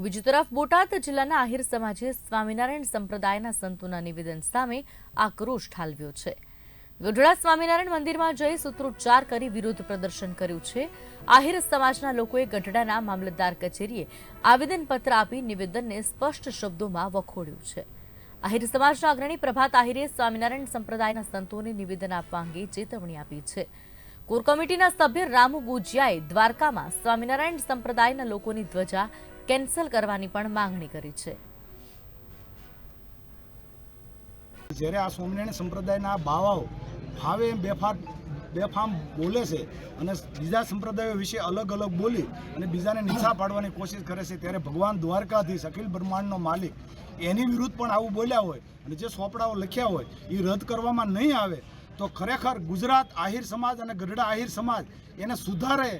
તો બીજી તરફ બોટાદ જિલ્લાના આહિર સમાજે સ્વામિનારાયણ સંપ્રદાયના સંતોના નિવેદન સામે આક્રોશ ઠાલવ્યો છે. ગઢડા સ્વામિનારાયણ મંદિરમાં જઈ સૂત્રોચ્ચાર કરી વિરોધ પ્રદર્શન કર્યું છે. આહિર સમાજના લોકોએ ગઢડાના મામલતદાર કચેરીએ આવેદનપત્ર આપી નિવેદનને સ્પષ્ટ શબ્દોમાં વખોડ્યું છે. આહિર સમાજના અગ્રણી પ્રભાત આહિરે સ્વામિનારાયણ સંપ્રદાયના સંતોને નિવેદન આપવા અંગે ચેતવણી આપી છે. કોર કમિટીના સભ્ય રામુ ગુજિયાએ દ્વારકામાં સ્વામિનારાયણ સંપ્રદાયના લોકોની ધ્વજા કેન્સલ કરવાની પણ માંગણી કરી છે. જ્યારે આ સ્વામિનારાયણ સંપ્રદાયના બાવાઓ એમ બેફામ બેફામ બોલે છે અને બીજા સંપ્રદાયો વિશે અલગ અલગ બોલી અને બીજાને નિશા પાડવાની કોશિશ કરે છે, ત્યારે ભગવાન દ્વારકાધીશ અખિલ બ્રહ્માંડનો માલિક એની વિરુદ્ધ પણ આવું બોલ્યા હોય અને જે સોપડાઓ લખ્યા હોય એ રદ કરવામાં નહીં આવે તો ખરેખર ગુજરાત આહિર સમાજ અને ગઢડા આહિર સમાજ એને સુધારે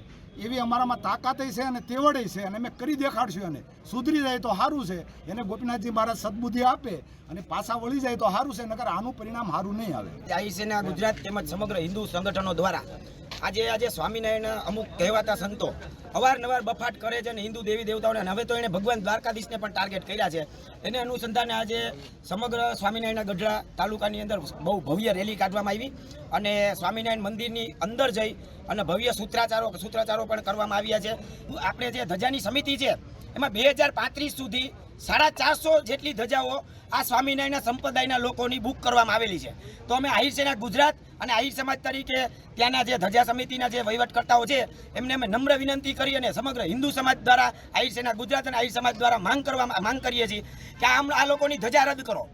એવી અમારામાં તાકાત છે અને તેવડે છે અને અમે કરી દેખાડશું એને. સુધરી જાય તો સારું છે. એને ગોપીનાથજી મહારાજ સદબુદ્ધિ આપે અને પાછા વળી જાય તો સારું છે નગર આનું પરિણામ સારું નહીં આવે. આઈસીના ગુજરાત તેમજ સમગ્ર હિન્દુ સંગઠનો દ્વારા આજે આજે સ્વામિનારાયણ અમુક કહેવાતા સંતો અવારનવાર બફાટ કરે છે અને હિન્દુ દેવી દેવતાઓને. હવે તો એણે ભગવાન દ્વારકાધીશને પણ ટાર્ગેટ કર્યા છે. એને અનુસંધાને આજે સમગ્ર સ્વામિનારાયણના ગઢડા તાલુકાની અંદર બહુ ભવ્ય રેલી કાઢવામાં આવી અને સ્વામિનારાયણ મંદિરની અંદર જઈ અને ભવ્ય સૂત્રાચારો સૂત્રાચારો પણ કરવામાં આવ્યા છે. આપણે જે ધજાની સમિતિ છે, એમાં બે હજાર પાંત્રીસ સુધી સાડા ચારસો જેટલી ધજાઓ આ સ્વામિનારાયણના સંપ્રદાયના લોકોની બુક કરવામાં આવેલી છે. તો અમે આહિર સેના ગુજરાત અને આહિર સમાજ તરીકે ત્યાંના જે ધજા સમિતિના જે વહીવટકર્તાઓ છે, એમને અમે નમ્ર વિનંતી કરી અને સમગ્ર હિન્દુ સમાજ દ્વારા આહિર સેના ગુજરાત અને આહિર સમાજ દ્વારા માંગ કરવા માંગ કરીએ છીએ કે આમ આ લોકોની ધજા રદ કરો.